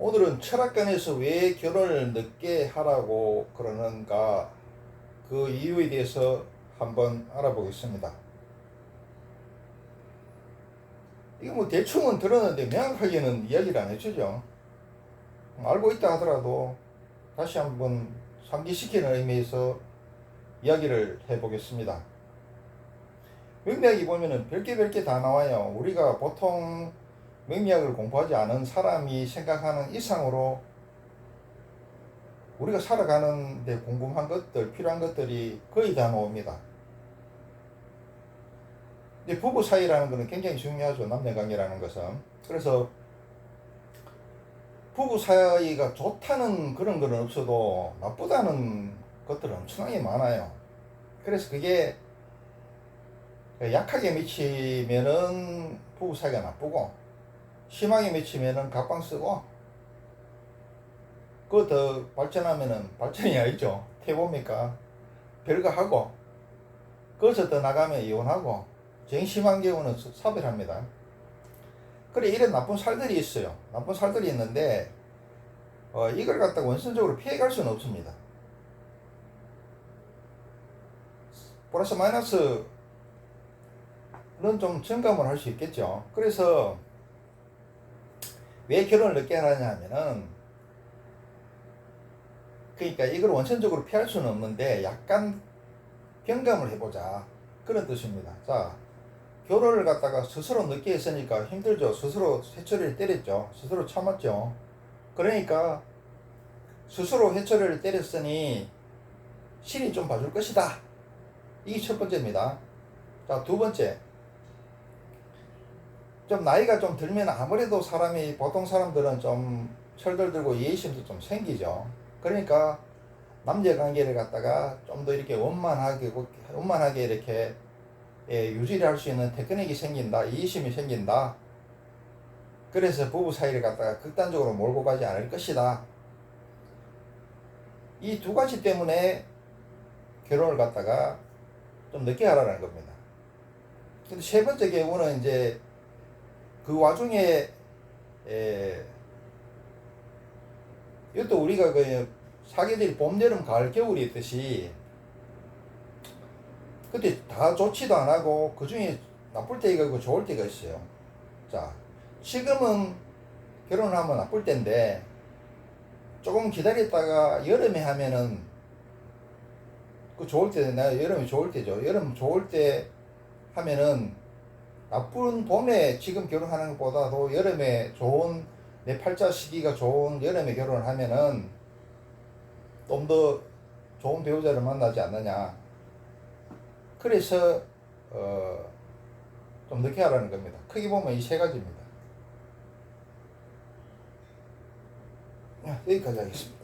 오늘은 철학관에서 왜 결혼을 늦게 하라고 그러는가 그 이유에 대해서 한번 알아보겠습니다. 이거 뭐 대충은 들었는데 명확하게는 이야기를 안 해주죠. 알고 있다 하더라도 다시 한번 상기시키는 의미에서 이야기를 해보겠습니다. 명리학이 보면은 별게 별게 다 나와요. 우리가 보통 명리학을 공부하지 않은 사람이 생각하는 이상으로 우리가 살아가는 데 궁금한 것들, 필요한 것들이 거의 다 나옵니다. 근데 부부 사이라는 것은 굉장히 중요하죠. 남녀 관계라는 것은. 그래서 부부 사이가 좋다는 그런 건 없어도 나쁘다는 것들은 엄청나게 많아요. 그래서 그게 약하게 미치면은 부부 사이가 나쁘고 심하게 미치면은 각방 쓰고 그 더 발전하면은 발전이 아니죠. 해봅니까? 별거 하고 거기서 더 나가면 이혼하고 제일 심한 경우는 사별합니다. 그래 이런 나쁜 살들이 있어요. 나쁜 살들이 있는데 어, 이걸 갖다가 원천적으로 피해갈 수는 없습니다. 플러스 마이너스는 좀 증감을 할 수 있겠죠. 그래서 왜 결혼을 늦게 하느냐 하면은 그러니까 이걸 원천적으로 피할 수는 없는데 약간 경감을 해보자 그런 뜻입니다. 자 결혼을 갖다가 스스로 늦게 했으니까 힘들죠. 스스로 해처리를 때렸죠. 스스로 참았죠. 그러니까 스스로 해처리를 때렸으니 신이 좀 봐줄 것이다. 이게 첫 번째입니다. 자, 두 번째. 좀 나이가 좀 들면 아무래도 사람이 보통 사람들은 좀 철들 들고 예의심도 좀 생기죠. 그러니까 남녀 관계를 갖다가 좀 더 이렇게 원만하게 원만하게 이렇게 예, 유지를 할 수 있는 테크닉이 생긴다, 이의심이 생긴다. 그래서 부부 사이를 갖다가 극단적으로 몰고 가지 않을 것이다. 이 두 가지 때문에 결혼을 갖다가 좀 늦게 하라는 겁니다. 근데 세 번째 경우는 이제 그 와중에 에, 이것도 우리가 그 사계절이 봄, 여름, 가을, 겨울이 있듯이 그때 다 좋지도 안 하고 그 중에 나쁠 때가 있고 좋을 때가 있어요. 자, 지금은 결혼을 하면 나쁠 때인데 조금 기다렸다가 여름에 하면은 그 좋을 때, 나 여름이 좋을 때죠. 여름 좋을 때 하면은 나쁜 봄에 지금 결혼하는 것보다도 여름에 좋은 내 팔자 시기가 좋은 여름에 결혼을 하면은 좀 더 좋은 배우자를 만나지 않느냐. 그래서 어, 좀 늦게 하라는 겁니다. 크게 보면 이 세 가지입니다. 야, 여기까지 하겠습니다.